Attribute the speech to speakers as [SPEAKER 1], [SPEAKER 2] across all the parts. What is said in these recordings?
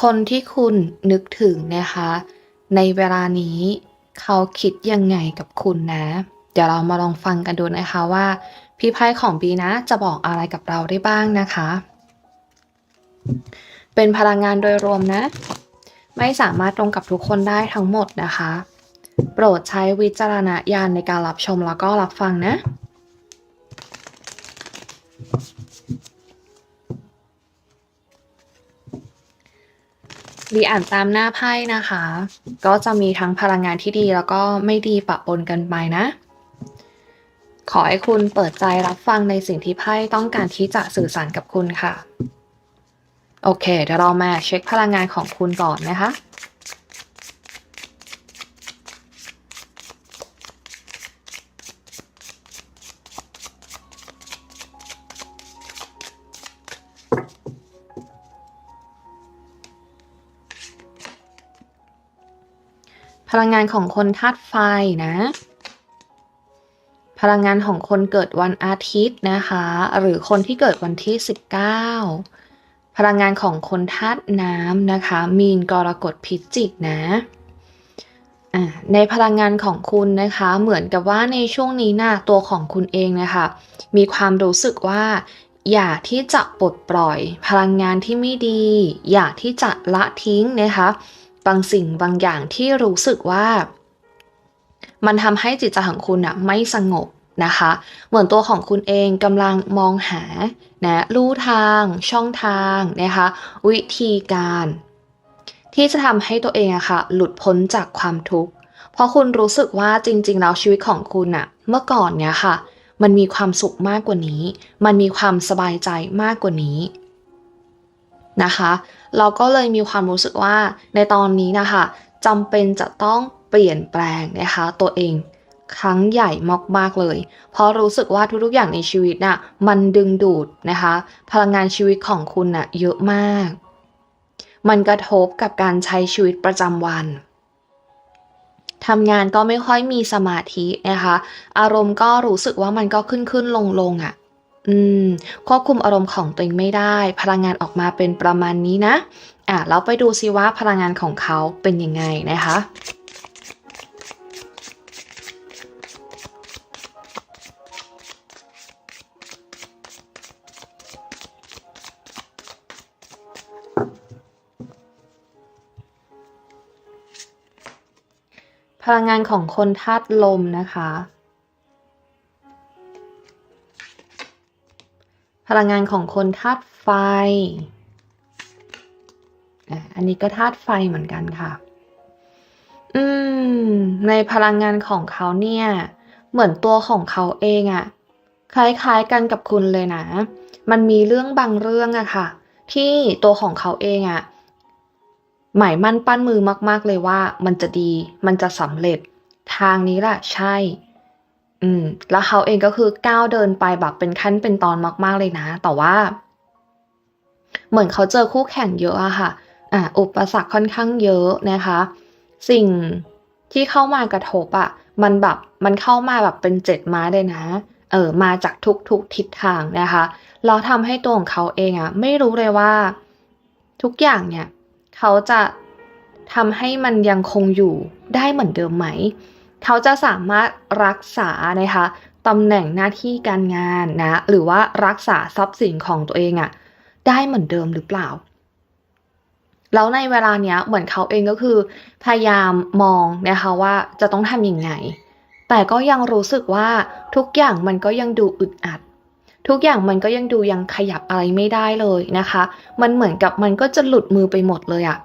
[SPEAKER 1] คนที่คุณนึกถึงนะคะ ในเวลานี้ เขาคิดยังไงกับคุณนะ เดี๋ยวเรามาลองฟังกันดูนะคะว่า พี่ไพ่ของบีนะจะบอกอะไรกับเราได้บ้างนะคะ เป็นพลังงานโดยรวมนะ ไม่สามารถตรงกับทุกคนได้ทั้งหมดนะคะ โปรดใช้วิจารณญาณในการรับชมแล้วก็รับฟังนะ ดีอ่านตามหน้าไพ่นะคะ ก็จะมีทั้งพลังงานที่ดีแล้วก็ไม่ดีปะปนกันไปนะ ขอให้คุณเปิดใจรับฟังในสิ่งที่ไพ่ต้องการที่จะสื่อสารกับคุณค่ะ โอเค เดี๋ยวเรามาเช็คพลังงานของคุณก่อนนะคะ พลังงานของคนธาตุไฟนะ พลังงานของคนเกิดวันอาทิตย์นะคะ หรือคนที่เกิดวันที่ 19 พลังงานของคนธาตุน้ำนะคะ มีนกรกฎพิจิกนะในพลังงานของคุณนะคะ เหมือนกับว่าในช่วงนี้นะ่ะตัวของคุณเองนะคะ มีความรู้สึกว่าอยากที่จะปลดปล่อย พลังงานที่ไม่ดี อยากที่จะละทิ้งนะคะ บางสิ่งบางอย่างที่รู้สึกว่า มันทำให้จิตใจของคุณอะไม่สงบนะคะ เหมือนตัวของคุณเองกำลังมองหานะลู่ทาง ช่องทางนะคะวิธีการ ที่จะทำให้ตัวเองอะค่ะหลุดพ้นจากความทุกข์เพราะคุณรู้สึกว่าจริง ๆ แล้วชีวิตของคุณอะเมื่อก่อนเนี่ยค่ะ มันมีความสุขมากกว่านี้ มันมีความสบายใจมากกว่านี้ นะคะ เราก็เลยมีความรู้สึกว่าในตอนนี้นะคะจำเป็นจะต้องเปลี่ยนแปลงนะคะตัวเองครั้งใหญ่มากๆเลย เพราะรู้สึกว่าทุกๆอย่างในชีวิตน่ะมันดึงดูดนะคะ พลังงานชีวิตของคุณน่ะเยอะมาก มันกระทบกับการใช้ชีวิตประจำวันทำงานก็ไม่ค่อยมีสมาธินะคะ อารมณ์ก็รู้สึกว่ามันก็ขึ้นขึ้นลงลงอะ อืม ควบคุมอารมณ์ของตัวเองไม่ได้ พลังงานออกมาเป็นประมาณนี้นะ อะเราไปดูซิว่าพลังงานของเขาเป็นยังไงนะคะพลังงานของคนธาตุลมนะคะ พลังงานของคนธาตุไฟ อันนี้ก็ธาตุไฟเหมือนกันค่ะ อืม ในพลังงานของเขาเนี่ย เหมือนตัวของเขาเองอะคล้ายๆกันกับคุณเลยนะ มันมีเรื่องบางเรื่องอะค่ะ ที่ตัวของเขาเองอะหมายมั่นปั้นมือมาก ๆ เลยว่า มันจะดี มันจะสำเร็จ ทางนี้แหละใช่ อืม แล้วเขาเองก็คือก้าวเดินไปแบบเป็นขั้นเป็นตอนมาก ๆ เลยนะ แต่ว่า เหมือนเขาเจอคู่แข่งเยอะอะค่ะ อะอุปสรรคค่อนข้างเยอะนะคะ สิ่งที่เข้ามากระทบอะมันแบบมันเข้ามาแบบเป็นเจ็ดไม้เลยนะ เออ มาจากทุกทุกทิศทางนะคะแล้วทำให้ตัวของเขาเองอะไม่รู้เลยว่า ทุกอย่างเนี่ย เขาจะทำให้มันยังคงอยู่ได้เหมือนเดิมไหม เขาจะสามารถรักษานะคะตำแหน่งหน้าที่การงานนะหรือว่ารักษาทรัพย์สินของตัวเองอะได้เหมือนเดิมหรือเปล่า แล้วในเวลาเนี้ยเหมือนเขาเองก็คือ พยายามมองนะคะว่าจะต้องทำยังไง แต่ก็ยังรู้สึกว่าทุกอย่างมันก็ยังดูอึดอัด ทุกอย่างมันก็ยังดูยังขยับอะไรไม่ได้เลยนะคะ มันเหมือนกับมันก็จะหลุดมือไปหมดเลยอะ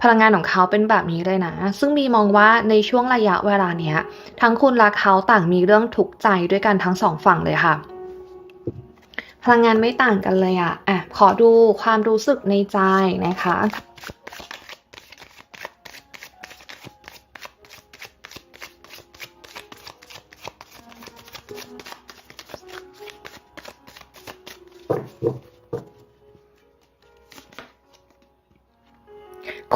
[SPEAKER 1] พลังงานของเขาเป็นแบบนี้เลยนะ ซึ่งมีมองว่าในช่วงระยะเวลาเนี้ย ทั้งคุณและเขาต่างมีเรื่องทุกข์ใจด้วยกันทั้งสองฝั่งเลยค่ะ พลังงานไม่ต่างกันเลยอะอะ ขอดูความรู้สึกในใจนะคะ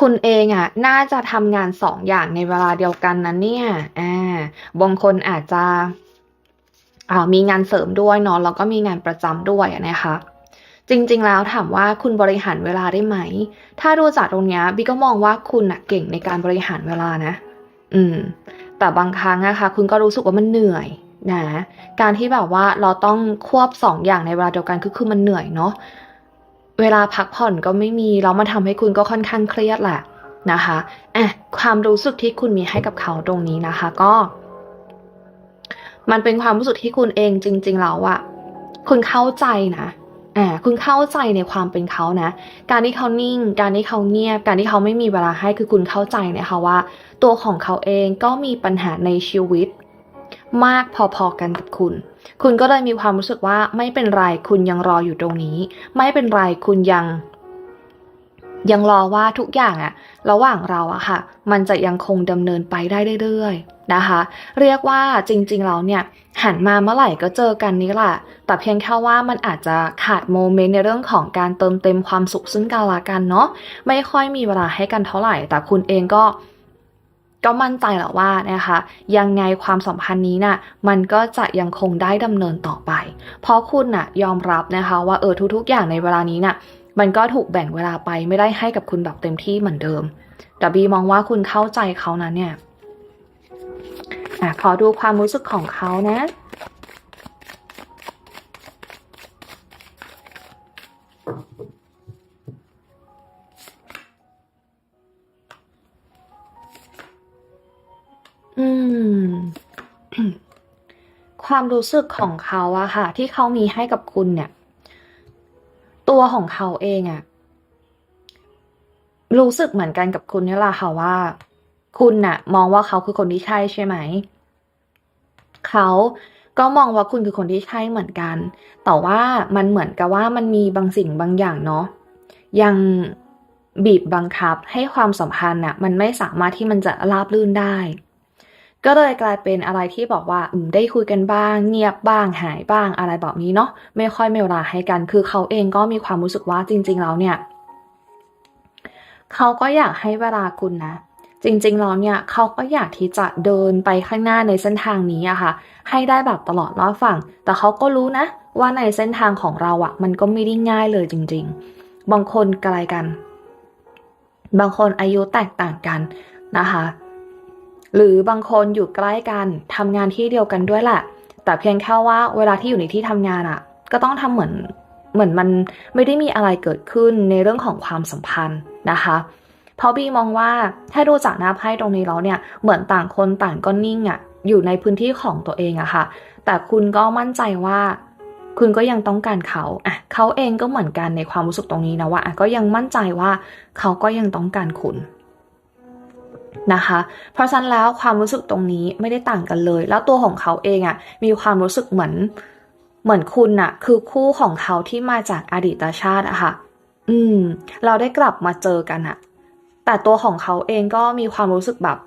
[SPEAKER 1] คุณเองอะน่าจะทำงานสองอย่างในเวลาเดียวกันนะเนี่ยอ่าบางคนอาจจะอ่ามีงานเสริมด้วยเนาะแล้วก็มีงานประจำด้วยะนะคะ จริงๆแล้วถามว่าคุณบริหารเวลาได้ไหม ถ้าดูจากตรงนี้บีก็มองว่าคุณนะเก่งในการบริหารเวลานะ อืม แต่บางครั้งอะคะ คุณก็รู้สึกว่ามันเหนื่อยนะ การที่แบบว่าเราต้องควบสองอย่างในเวลาเดียวกันคือคือมันเหนื่อยเนาะ เวลาพักผ่อนก็ไม่มีแล้วมาทำให้คุณก็ค่อนข้างเครียดแหละนะคะอะความรู้สึกที่คุณมีให้กับเขาตรงนี้นะคะ ก็ มันเป็นความรู้สึกที่คุณเองจริง ๆ แล้วอะคุณเข้าใจนะอ่าคุณเข้าใจในความเป็นเขานะ การที่เขานิ่ง การที่เขาเงียบ การที่เขาไม่มีเวลาให้คือคุณเข้าใจนะคะว่า ตัวของเขาเองก็มีปัญหาในชีวิต มากพอๆกันกับคุณ คุณก็เลยมีความรู้สึกว่าไม่เป็นไรคุณยังรออยู่ตรงนี้ ไม่เป็นไรคุณยัง ยังรอว่าทุกอย่างอะระหว่างเราอะค่ะ มันจะยังคงดำเนินไปได้เรื่อยๆนะคะ เรียกว่าจริงๆแล้วเนี่ยหันมาเมื่อไหร่ก็เจอกันนี่แหละแต่เพียงแค่ว่ามันอาจจะขาดโมเมนต์ในเรื่องของการเติมเต็มความสุขซึ่งกันและกันเนาะไม่ค่อยมีเวลาให้กันเท่าไหร่ แต่คุณเองก็ ก็มั่นใจแหละว่านะคะยังไงความสัมพันธ์นี้น่ะมันก็จะยังคงได้ดำเนินต่อไป เพราะคุณน่ะยอมรับนะคะว่าเออทุกๆ อย่างในเวลานี้น่ะมันก็ถูกแบ่งเวลาไปไม่ได้ให้กับคุณแบบเต็มที่เหมือนเดิม แต่บีมองว่าคุณเข้าใจเขานะเนี่ยอะขอดูความรู้สึกของเขานะ อืม ความรู้สึกของเขาอะค่ะ ที่เขามีให้กับคุณเนี่ย ตัวของเขาเองอะรู้สึกเหมือนกันกับคุณนี่แหละค่ะว่า คุณน่ะ มองว่าเขาคือคนที่ใช่ใช่ไหม เขาก็มองว่าคุณคือคนที่ใช่เหมือนกัน แต่ว่ามันเหมือนกับว่ามันมีบางสิ่งบางอย่างเนาะยังบีบบังคับให้ความสัมพันธ์น่ะ มันไม่สามารถที่มันจะราบรื่นได้ ก็เลยกลายเป็นอะไรที่บอกว่าอืมได้คุยกันบ้าง เงียบบ้างหายบ้างอะไรแบบนี้เนาะไม่ค่อยมีเวลาให้กัน คือเขาเองก็มีความรู้สึกว่าจริง ๆ แล้วเนี่ยเขาก็อยากให้เวลาคุณนะ จริงๆแล้วเนี่ยเขาก็อยากที่จะเดินไปข้างหน้าในเส้นทางนี้อะค่ะ ให้ได้แบบตลอดรอดฝั่ง แต่เขาก็รู้นะ ว่าในเส้นทางของเราอะมันก็ไม่ได้ง่ายเลยจริง ๆ บางคนไกลกัน บางคนอายุแตกต่างกันนะคะ หรือบางคนอยู่ใกล้กันทำงานที่เดียวกันด้วยแหละ แต่เพียงแค่ว่าเวลาที่อยู่ในที่ทำงานอะก็ต้องทำเหมือนเหมือนมันไม่ได้มีอะไรเกิดขึ้นในเรื่องของความสัมพันธ์นะคะเพราะบีมองว่าถ้าดูจากหน้าไพ่ตรงนี้แล้วเนี่ยเหมือนต่างคนต่างก็นิ่งอะอยู่ในพื้นที่ของตัวเองอะค่ะ แต่คุณก็มั่นใจว่า คุณก็ยังต้องการเขาอะเขาเองก็เหมือนกันในความรู้สึกตรงนี้นะว่าก็ยังมั่นใจว่าเขาก็ยังต้องการคุณ นะคะ เพราะฉะนั้นแล้วความรู้สึกตรงนี้ไม่ได้ต่างกันเลย แล้วตัวของเขาเองอะ่ะมีความรู้สึกเหมือนเหมือนคุณน่ะ คือคู่ของเขาที่มาจากอดีตชาติอะค่ะ อืม เราได้กลับมาเจอกันอะแต่ตัวของเขาเองก็มีความรู้สึกแบบ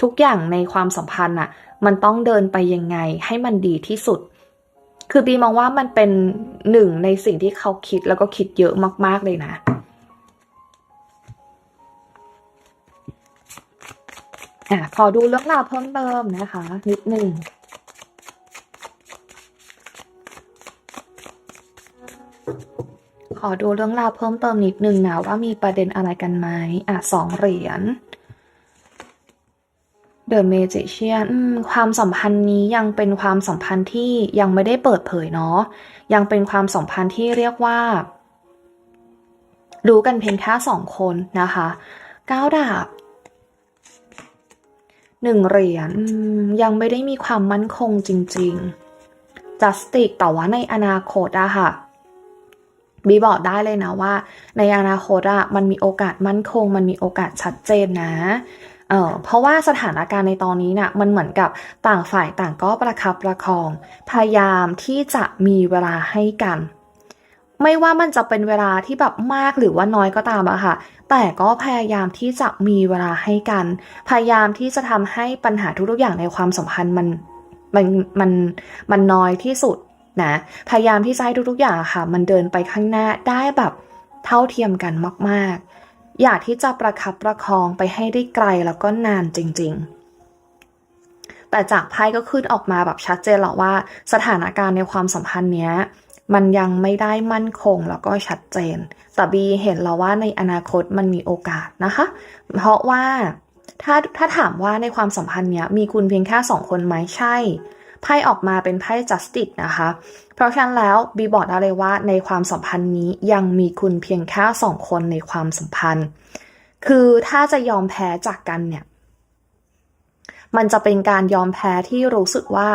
[SPEAKER 1] ทุกอย่างในความสัมพันธ์อะมันต้องเดินไปยังไงให้มันดีที่สุด คือบีมองว่ามันเป็นหนึ่งในสิ่งที่เขาคิดแล้วก็คิดเยอะมากๆเลยนะ อะขอดูเรื่องราวเพิ่มเติมนะคะ นิดหนึ่งขอดูเรื่องราวเพิ่มเติมนิดนึงนะว่ามีประเด็นอะไรกันไหมอะสองเหรียญ The Magician ความสัมพันธ์นี้ยังเป็นความสัมพันธ์ที่ยังไม่ได้เปิดเผยเนาะยังเป็นความสัมพันธ์ที่เรียกว่า รู้กันเพียงแค่สองคนนะคะก้าวดาบ หนึ่งเหรียญยังไม่ได้มีความมั่นคงจริงๆ justice แต่ว่าในอนาคตอะค่ะบีบอกได้เลยนะว่า ในอนาคตอะมันมีโอกาสมั่นคง มันมีโอกาสชัดเจนนะเออเพราะว่าสถานการณ์ในตอนนี้น่ะมันเหมือนกับต่างฝ่ายต่างก็ประคับประคอง พยายามที่จะมีเวลาให้กัน ไม่ว่ามันจะเป็นเวลาที่แบบมากหรือว่าน้อยก็ตามอะค่ะ แต่ก็พยายามที่จะมีเวลาให้กัน พยายามที่จะทำให้ปัญหาทุกๆอย่างในความสัมพันธ์มันมันมันมันน้อยที่สุดนะ พยายามที่จะให้ทุกๆอย่างค่ะ มันเดินไปข้างหน้าได้แบบเท่าเทียมกันมากๆ อยากที่จะประคับประคองไปให้ได้ไกลแล้วก็นานจริง ๆ แต่จากไพ่ก็ขึ้นออกมาแบบชัดเจนแล้วว่าสถานการณ์ในความสัมพันธ์เนี้ย มันยังไม่ได้มั่นคงแล้วก็ชัดเจน แต่บีเห็นแล้วว่าในอนาคตมันมีโอกาสนะคะ เพราะว่าถ้าถ้าถามว่าในความสัมพันธ์เนี้ยมีคุณเพียงแค่สองคนไหมใช่ ไพ่ออกมาเป็นไพ่ justice นะคะ เพราะฉะนั้นแล้วบีบอกได้เลยว่าในความสัมพันธ์นี้ยังมีคุณเพียงแค่สองคนในความสัมพันธ์ คือถ้าจะยอมแพ้จากกันเนี่ย มันจะเป็นการยอมแพ้ที่รู้สึกว่า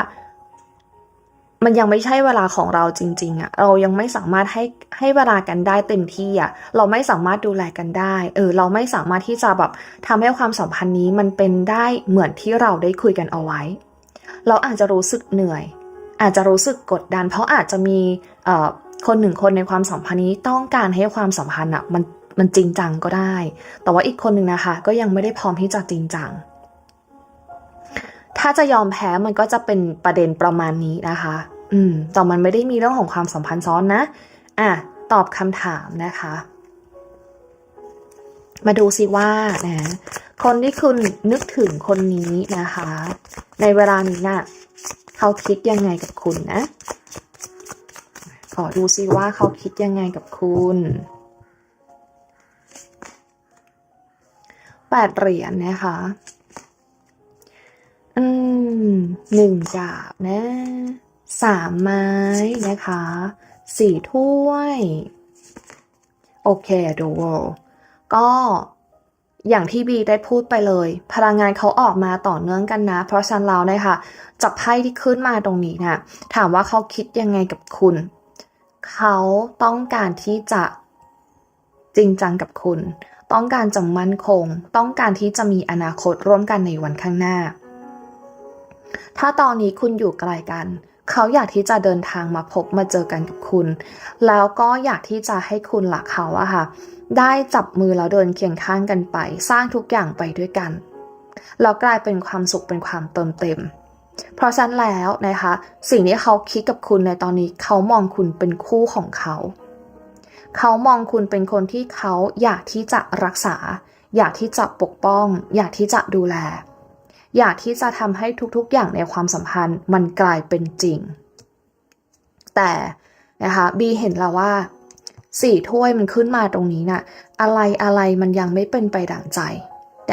[SPEAKER 1] มันยังไม่ใช่เวลาของเราจริง ๆอะเรายังไม่สามารถให้ให้เวลากันได้เต็มที่อะเราไม่สามารถดูแลกันได้ เออ เราไม่สามารถที่จะแบบทำให้ความสัมพันธ์นี้มันเป็นได้เหมือนที่เราได้คุยกันเอาไว้ เราอาจจะรู้สึกเหนื่อย อาจจะรู้สึกกดดัน เพราะอาจจะมีเอ่อคนหนึ่งคนในความสัมพันธ์นี้ต้องการให้ความสัมพันธ์อะมันมันจริงจังก็ได้ แต่ว่าอีกคนหนึ่งนะคะ ก็ยังไม่ได้พร้อมที่จะจริงจัง ถ้าจะยอมแพ้มันก็จะเป็นประเด็นประมาณนี้นะคะ อืมแต่มันไม่ได้มีเรื่องของความสัมพันธ์ซ้อนนะ อะ ตอบคำถามนะคะ มาดูสิว่านะคนที่คุณนึกถึงคนนี้นะคะ ในเวลานี้น่ะเขาคิดยังไงกับคุณนะ ขอดูสิว่าเขาคิดยังไงกับคุณแปดเหรียญนะคะ อืมหนึ่งดาบนะสามไม้นะคะสี่ถ้วย โอเคดูก็อย่างที่บีได้พูดไปเลย พลังงานเขาออกมาต่อเนื่องกันนะ เพราะฉะนั้นแล้วนะคะจับไพ่ที่ขึ้นมาตรงนี้นะถามว่าเขาคิดยังไงกับคุณ เขาต้องการที่จะจริงจังกับคุณ ต้องการจะมั่นคง ต้องการที่จะมีอนาคตร่วมกันในวันข้างหน้า ถ้าตอนนี้คุณอยู่ไกลกัน เขาอยากที่จะเดินทางมาพบมาเจอกันกับคุณ แล้วก็อยากที่จะให้คุณหลักเขาอะค่ะ ได้จับมือแล้วเดินเคียงข้างกันไป สร้างทุกอย่างไปด้วยกัน แล้วกลายเป็นความสุขเป็นความเติมเต็ม เพราะฉะนั้นแล้วนะคะ สิ่งที่เขาคิดกับคุณในตอนนี้เขามองคุณเป็นคู่ของเขา เขามองคุณเป็นคนที่เขาอยากที่จะรักษา อยากที่จะปกป้อง อยากที่จะดูแล อยากที่จะทำให้ทุกๆ อย่างในความสัมพันธ์มันกลายเป็นจริง แต่นะคะบีเห็นแล้วว่าสี่ถ้วยมันขึ้นมาตรงนี้น่ะอะไรอะไรมันยังไม่เป็นไปดั่งใจ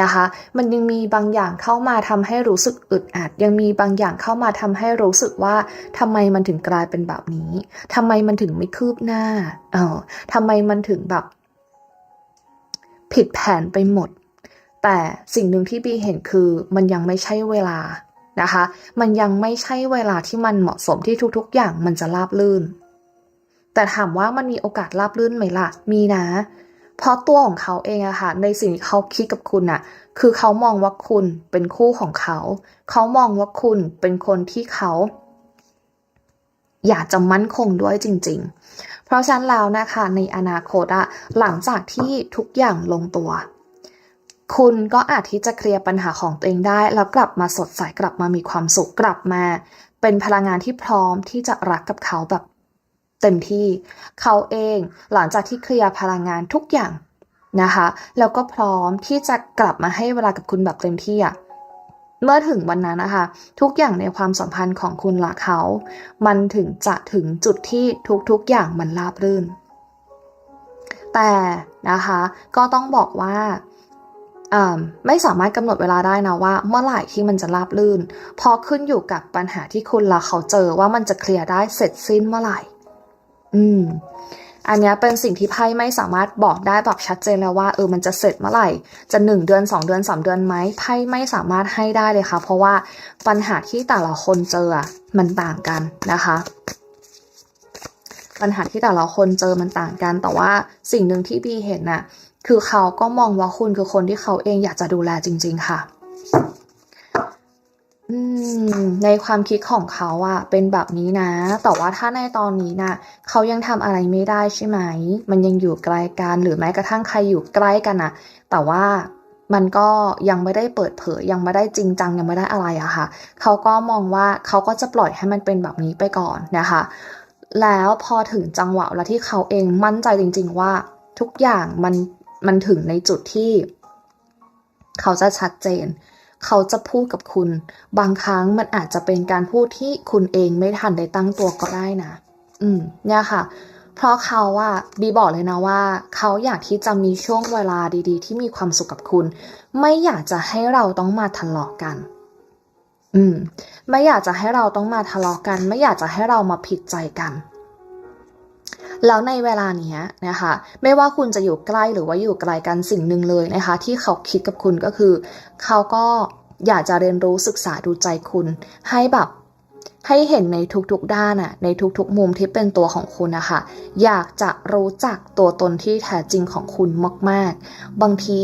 [SPEAKER 1] นะคะมันยังมีบางอย่างเข้ามาทำให้รู้สึกอึดอัด ยังมีบางอย่างเข้ามาทำให้รู้สึกว่าทำไมมันถึงกลายเป็นแบบนี้ทำไมมันถึงไม่คืบหน้าเออทำไมมันถึงแบบ ผิดแผนไปหมด แต่สิ่งหนึ่งที่บีเห็นคือมันยังไม่ใช่เวลานะคะ มันยังไม่ใช่เวลาที่มันเหมาะสมที่ทุกๆ อย่างมันจะราบลื่น แต่ถามว่ามันมีโอกาสราบลื่นไหมล่ะ มีนะ เพราะตัวของเขาเองอะค่ะ ในสิ่งที่เขาคิดกับคุณอะคือเขามองว่าคุณเป็นคู่ของเขา เขามองว่าคุณเป็นคนที่เขาอยากจะมั่นคงด้วยจริง ๆ เพราะฉะนั้นแล้วนะคะในอนาคตอะหลังจากที่ทุกอย่างลงตัว คุณก็อาจที่จะเคลียร์ปัญหาของตัวเองได้ แล้วกลับมาสดใสกลับมามีความสุขกลับมา เป็นพลังงานที่พร้อมที่จะรักกับเขาแบบเต็มที่เขาเองหลังจากที่เคลียร์พลังงานทุกอย่างนะคะแล้วก็พร้อมที่จะกลับมาให้เวลากับคุณแบบเต็มที่อะเมื่อถึงวันนั้นนะคะ ทุกอย่างในความสัมพันธ์ของคุณและเขา มันถึงจะถึงจุดที่ทุกๆอย่างมันราบรื่น แต่นะคะ ก็ต้องบอกว่า ไม่สามารถกำหนดเวลาได้นะว่า เมื่อไหร่ที่มันจะราบลื่นเพราะขึ้นอยู่กับปัญหาที่คุณและเขาเจอว่ามันจะเคลียร์ได้เสร็จสิ้นเมื่อไหร่ อืม อันนี้เป็นสิ่งที่ไพ่ไม่สามารถบอกได้แบบชัดเจนแล้วว่าเออมันจะเสร็จเมื่อไหร่ จะหนึ่งเดือนสองเดือนสามเดือนไหมไพ่ไม่สามารถให้ได้เลยค่ะ เพราะว่าปัญหาที่แต่ละคนเจอมันต่างกันนะคะปัญหาที่แต่ละคนเจอมันต่างกัน แต่ว่าสิ่งหนึ่งที่บีเห็นน่ะ คือเขาก็มองว่าคุณคือคนที่เขาเองอยากจะดูแลจริง ๆ ค่ะอืมในความคิดของเขาอะเป็นแบบนี้นะ แต่ว่าถ้าในตอนนี้นะ่ะเขายังทำอะไรไม่ได้ใช่ไหม มันยังอยู่ไกลกันหรือแม้กระทั่งใครอยู่ใกล้กันอะแต่ว่ามันก็ยังไม่ได้เปิดเผยยังไม่ได้จริงจังยังไม่ได้อะไรอะค่ะ เขาก็มองว่าเขาก็จะปล่อยให้มันเป็นแบบนี้ไปก่อนนะคะ แล้วพอถึงจังหวะแล้วที่เขาเองมั่นใจจริง ๆ ว่าทุกอย่างมัน มันถึงในจุดที่ เขาจะชัดเจน เขาจะพูดกับคุณ บางครั้งมันอาจจะเป็นการพูดที่คุณเองไม่ทันได้ตั้งตัวก็ได้นะ อืม เนี่ยค่ะ เพราะเขาว่าบีบอกเลยนะว่า เขาอยากที่จะมีช่วงเวลาดี ๆ ที่มีความสุขกับคุณ ไม่อยากจะให้เราต้องมาทะเลาะกัน อืม ไม่อยากจะให้เราต้องมาทะเลาะกัน ไม่อยากจะให้เรามาผิดใจกัน แล้วในเวลาเนี้ยนะคะ ไม่ว่าคุณจะอยู่ใกล้หรือว่าอยู่ไกลกันสิ่งหนึ่งเลยนะคะ ที่เขาคิดกับคุณก็คือ เขาก็อยากจะเรียนรู้ศึกษาดูใจคุณ ให้แบบให้เห็นในทุกๆด้านอะในทุกๆมุมที่เป็นตัวของคุณนะคะ อยากจะรู้จักตัวตนที่แท้จริงของคุณมาก ๆ บางที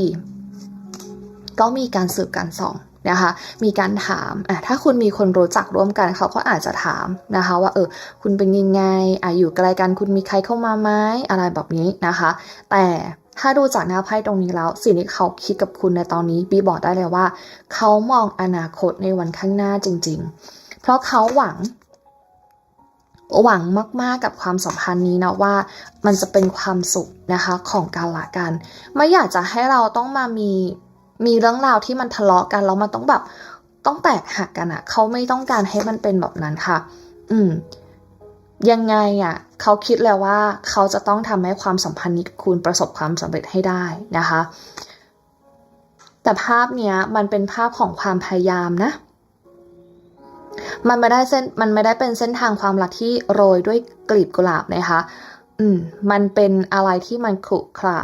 [SPEAKER 1] ก็มีการสืบการส่อง นะคะ มีการถามอะถ้าคุณมีคนรู้จักร่วมกันเขาก็อาจจะถามนะคะว่าเออคุณเป็นยังไงอะอยู่ไกลกันคุณมีใครเข้ามาไหมอะไรแบบนี้นะคะ แต่ถ้าดูจากหน้าไพ่ตรงนี้แล้ว สิ่งที่เขาคิดกับคุณในตอนนี้บีบอกได้เลยว่า เขามองอนาคตในวันข้างหน้าจริง ๆ เพราะเขาหวังหวังมากๆกับความสัมพันธ์นี้นะว่ามันจะเป็นความสุขนะคะของการละกัน ไม่อยากจะให้เราต้องมามี มีเรื่องราวที่มันทะเลาะกันแล้วมันต้องแบบต้องแตกหักกันอะเขาไม่ต้องการให้มันเป็นแบบนั้นค่ะ อืม ยังไงอะเขาคิดแล้วว่าเขาจะต้องทำให้ความสัมพันธ์นี้คุณประสบความสำเร็จให้ได้นะคะ แต่ภาพเนี้ยมันเป็นภาพของความพยายามนะ มันไม่ได้เส้นมันไม่ได้เป็นเส้นทางความรักที่โรยด้วยกลีบกุหลาบนะคะ อืม มันเป็นอะไรที่มันขรุขระ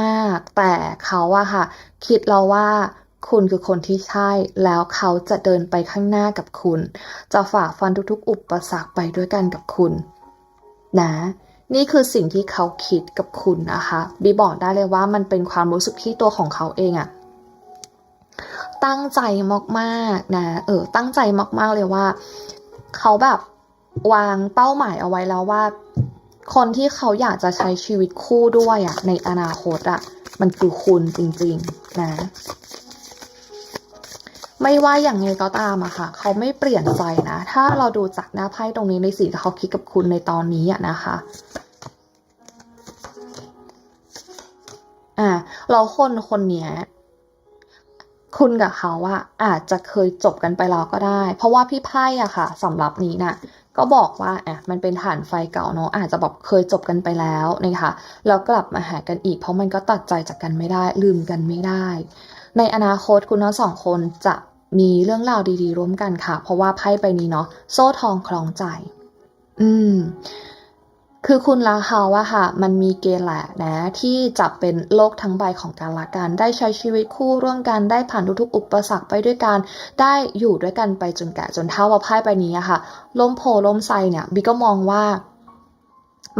[SPEAKER 1] มากๆ แต่เขาอะค่ะ คิดแล้วว่าคุณคือคนที่ใช่ แล้วเขาจะเดินไปข้างหน้ากับคุณ จะฝ่าฟันทุกๆ อุปสรรคไปด้วยกันกับคุณนะนี่คือสิ่งที่เขาคิดกับคุณนะคะบีบอกได้เลยว่ามันเป็นความรู้สึกที่ตัวของเขาเองอะตั้งใจมากๆนะเออตั้งใจมากๆเลยว่า เขาแบบวางเป้าหมายเอาไว้แล้วว่า คนที่เขาอยากจะใช้ชีวิตคู่ด้วยอะในอนาคตอะมันคือคุณจริงๆนะ ไม่ว่าอย่างไงก็ตามอะค่ะ เขาไม่เปลี่ยนใจนะ ถ้าเราดูจากหน้าไพ่ตรงนี้ในสิ่งที่เขาคิดกับคุณในตอนนี้อะนะคะอ่าเราคนคนเนี้ยคุณกับเขาอะอาจจะเคยจบกันไปแล้วก็ได้ เพราะว่าพี่ไพ่อะค่ะสำหรับนี้น่ะ ก็บอกว่าอะมันเป็นฐานไฟเก่าเนาะอาจจะแบบเคยจบกันไปแล้วนะคะแล้วกลับมาหากันอีก เพราะมันก็ตัดใจจากกันไม่ได้ ลืมกันไม่ได้ ในอนาคตคุณทั้งสองคนจะมีเรื่องราวดีๆร่วมกันค่ะ เพราะว่าไพ่ใบนี้เนาะโซ่ทองคล้องใจ อืม คือคุณลาฮาว่าค่ะ มันมีเกณฑ์แหละนะ ที่จะเป็นโลกทั้งใบของการละกัน ได้ใช้ชีวิตคู่ร่วมกันได้ผ่านทุกๆอุปสรรคไปด้วยกัน ได้อยู่ด้วยกันไปจนแก่จนเท่าว่าไพ่ใบนี้ค่ะล้มโพล้มไซเนี่ยบิก็มองว่า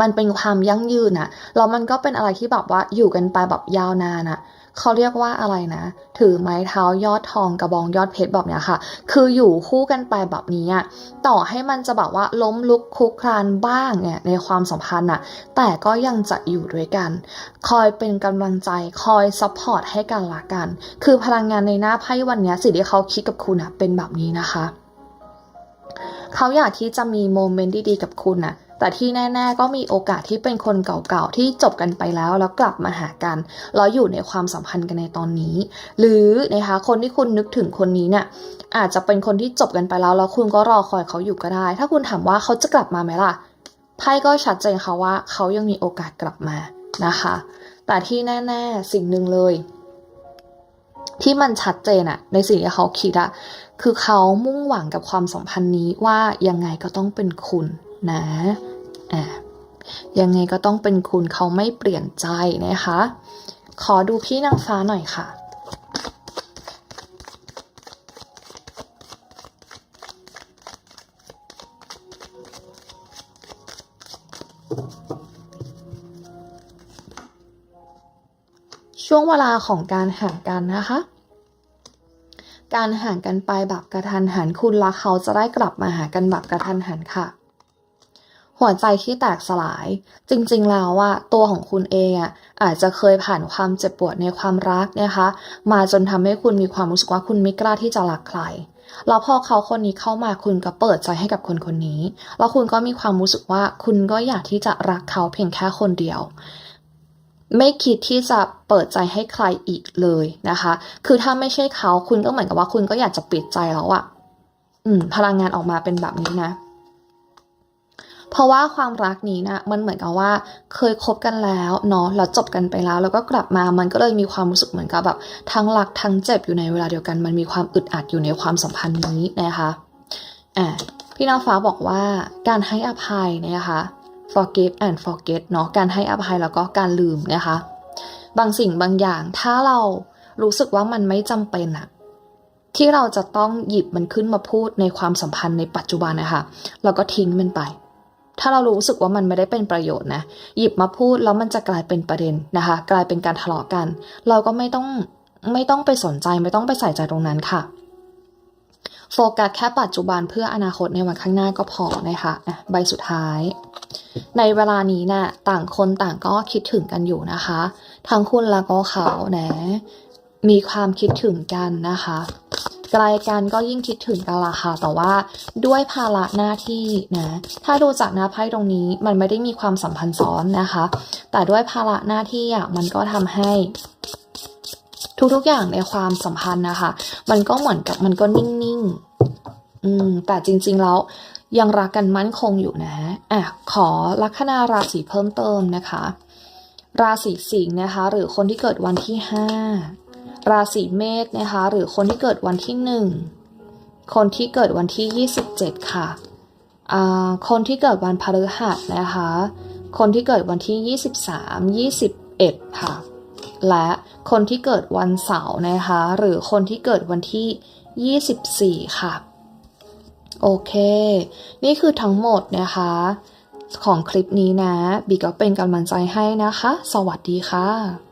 [SPEAKER 1] มันเป็นความยั่งยืนอะแล้วมันก็เป็นอะไรที่แบบว่าอยู่กันไปแบบยาวนานอะ เขาเรียกว่าอะไรนะ ถือไม้เท้ายอดทองกระบองยอดเพชรแบบเนี้ยค่ะ คืออยู่คู่กันไปแบบนี้อะต่อให้มันจะแบบว่าล้มลุกคลุกคลานบ้างเนี่ยในความสัมพันธ์อะแต่ก็ยังจะอยู่ด้วยกัน คอยเป็นกำลังใจคอยซัพพอร์ตให้กันละกัน คือพลังงานในหน้าไพ่วันนี้สิ่งที่เขาคิดกับคุณอะเป็นแบบนี้นะคะ เขาอยากที่จะมีโมเมนต์ดีๆกับคุณน่ะ แต่ที่แน่ ๆ ก็มีโอกาสที่เป็นคนเก่าๆที่จบกันไปแล้วแล้วกลับมาหากันแล้วอยู่ในความสัมพันธ์กันในตอนนี้ หรือนะคะคนที่คุณนึกถึงคนนี้เนี่ยอาจจะเป็นคนที่จบกันไปแล้วแล้วคุณก็รอคอยเขาอยู่ก็ได้ ถ้าคุณถามว่าเขาจะกลับมาไหมล่ะไพ่ก็ชัดเจนค่ะว่าเขายังมีโอกาสกลับมานะคะ แต่ที่แน่ ๆ สิ่งหนึ่งเลย ที่มันชัดเจนอะในสิ่งที่เขาคิดอะคือเขามุ่งหวังกับความสัมพันธ์นี้ว่ายังไงก็ต้องเป็นคุณนะ อ่ายังไงก็ต้องเป็นคุณเขาไม่เปลี่ยนใจนะคะ ขอดูพี่นางฟ้าหน่อยค่ะช่วงเวลาของการห่างกันนะคะ การห่างกันไปแบบกระทันหันคุณและเขาจะได้กลับมาหากันแบบกระทันหันค่ะ หัวใจที่แตกสลาย จริงๆแล้วอะตัวของคุณเองอะอาจจะเคยผ่านความเจ็บปวดในความรักนะคะ มาจนทำให้คุณมีความรู้สึกว่าคุณไม่กล้าที่จะรักใครแล้วพอเขาคนนี้เข้ามาคุณก็เปิดใจให้กับคนคนนี้ แล้วคุณก็มีความรู้สึกว่าคุณก็อยากที่จะรักเขาเพียงแค่คนเดียว ไม่คิดที่จะเปิดใจให้ใครอีกเลยนะคะ คือถ้าไม่ใช่เขาคุณก็เหมือนกับว่าคุณก็อยากจะปิดใจแล้วอะอืม พลังงานออกมาเป็นแบบนี้นะ เพราะว่าความรักนี้นะมันเหมือนกับว่าเคยคบกันแล้วเนาะแล้วจบกันไปแล้ว แล้วก็กลับมามันก็เลยมีความรู้สึกเหมือนกับแบบทั้งรักทั้งเจ็บอยู่ในเวลาเดียวกัน มันมีความอึดอัดอยู่ในความสัมพันธ์นี้นะคะอะพี่น้ำฟ้าบอกว่าการให้อภัยนะคะ forgive and forget เนาะการให้อภัยแล้วก็การลืมนะคะ บางสิ่งบางอย่างถ้าเรารู้สึกว่ามันไม่จำเป็นอะที่เราจะต้องหยิบมันขึ้นมาพูดในความสัมพันธ์ในปัจจุบันนะคะเราก็ทิ้งมันไป ถ้าเรารู้สึกว่ามันไม่ได้เป็นประโยชน์นะ หยิบมาพูดแล้วมันจะกลายเป็นประเด็นนะคะ กลายเป็นการทะเลาะกัน เราก็ไม่ต้องไม่ต้องไปสนใจไม่ต้องไปใส่ใจตรงนั้นค่ะโฟกัสแค่ปัจจุบันเพื่ออนาคตในวันข้างหน้าก็พอนะคะอะใบสุดท้าย ในเวลานี้นะ่ะต่างคนต่างก็คิดถึงกันอยู่นะคะ ทั้งคุณแล้วก็เขานะ มีความคิดถึงกันนะคะ ไกลกันก็ยิ่งคิดถึงกันละค่ะ แต่ว่าด้วยภาระหน้าที่นะถ้าดูจากหน้าไพ่ตรงนี้มันไม่ได้มีความสัมพันธ์ซ้อนนะคะ แต่ด้วยภาระหน้าที่อะมันก็ทำให้ทุกๆอย่างในความสัมพันธ์นะคะ มันก็เหมือนกับมันก็นิ่งๆ อืม แต่จริงๆ แล้วยังรักกันมั่นคงอยู่นะ อะ ขอลัคนาราศีเพิ่มเติมนะคะ ราศีสิงห์นะคะ หรือคนที่เกิดวันที่ห้า ราศีเมษนะคะ หรือคนที่เกิดวันที่หนึ่งคนที่เกิดวันที่ยี่สิบเจ็ดค่ะ คนที่เกิดวันพฤหัสนะคะ คนที่เกิดวันที่ยี่สิบสามยี่สิบเอ็ดค่ะ และคนที่เกิดวันเสาร์นะคะ หรือคนที่เกิดวันที่ 24 ค่ะ โอเค นี่คือทั้งหมดนะคะของคลิปนี้นะ บีก็เป็นกำลังใจให้นะคะ สวัสดีค่ะ